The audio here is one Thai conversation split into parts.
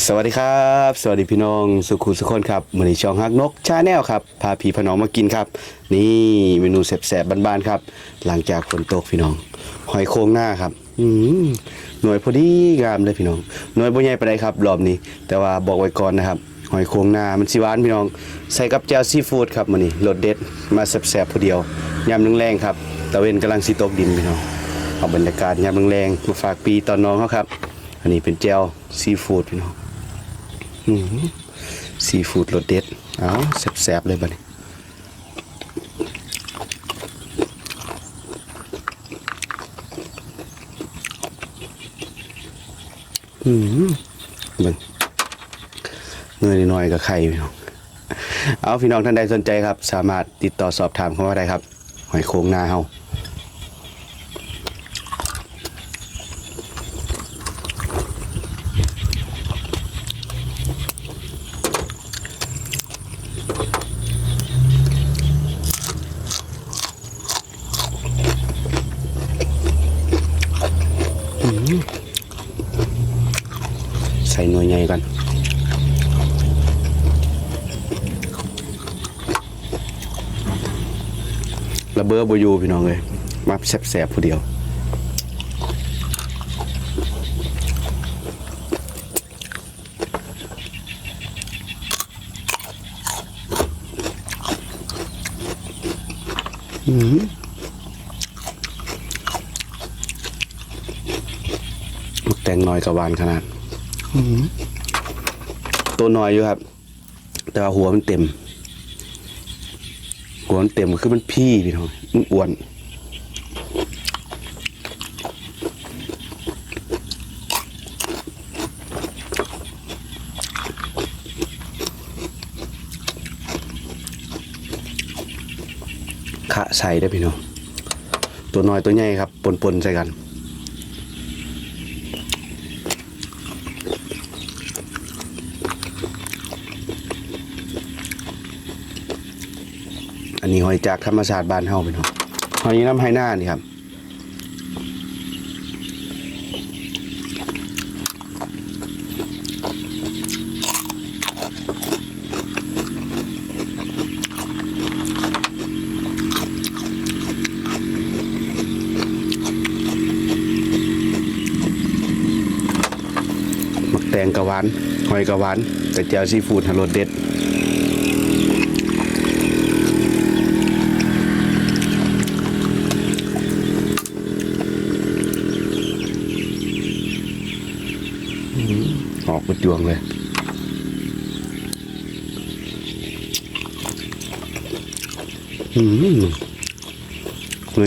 สวัสดีครับ สวัสดีพี่น้องสุขุสุขคนครับมือนี้ช่องฮักนกชาแนลครับพาพี่พน้องมากินครับ นี่เมนูแสบๆบานๆครับ หลังจากฝนตกพี่น้องหอยโครงหน้าครับอืหน่วยพอดีงามเลยพี่น้องหน่วยบ่ใหญ่ไปานใดครับรอบนี้ แต่ว่าบอกไว้ก่อนนะครับ หอยโครงหน้ามันสิหวานพี่น้อง ใส่กับแจ่วซีฟู้ดครับมือนี้รสเด็ดมาแสบๆผู้เดียวยามแรงๆครับตะเวนกำลังสิตกดินพี่น้องเอาบรรยากาศยามแรงๆมาฝากปีตอนน้องเขาครับ อันนี้เป็นแจ่วซีฟู้ดพี่น้อง ซีฟู้ดรสเด็ด เอาแซ่บๆเลยบัดนี้อืมเบิ่งเงินน้อยกับไข่พี่น้องเอาพี่น้องท่านใดสนใจครับ สามารถติดต่อสอบถามเข้ามาได้ครับ หอยโค้งนาเฮา ใส่หน่วยใหญ่ก่อนระเบ้อบอยูพี่น้องเลยมาแสบๆผู้เดียว ลูกแตงน้อยกับหวานขนาดตัวน้อยอยู่ครับ แต่ว่าหัวมันเต็ม หัวมันเต็มคือมันพี่พี่น้องมันอ้วน ขะใส่ได้พี่น้องตัวน้อยตัวใหญ่ครับปนปนใส่กัน อันนี้หอยจากธรรมชาติบ้านเฮาพี่น้องหอยน้ำไฮหน้านี่ครับ แตงกะหวานหอยกะหวาน แต่เจียวซีฟู้ดฮะรสเด็ดออกเป็นดวงเลยอืม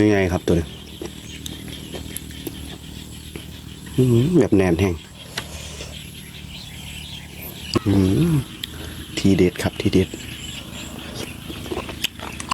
ยังไงครับตัวนี้แบบแนนแห้ง ทีเด็ดครับทีเด็ด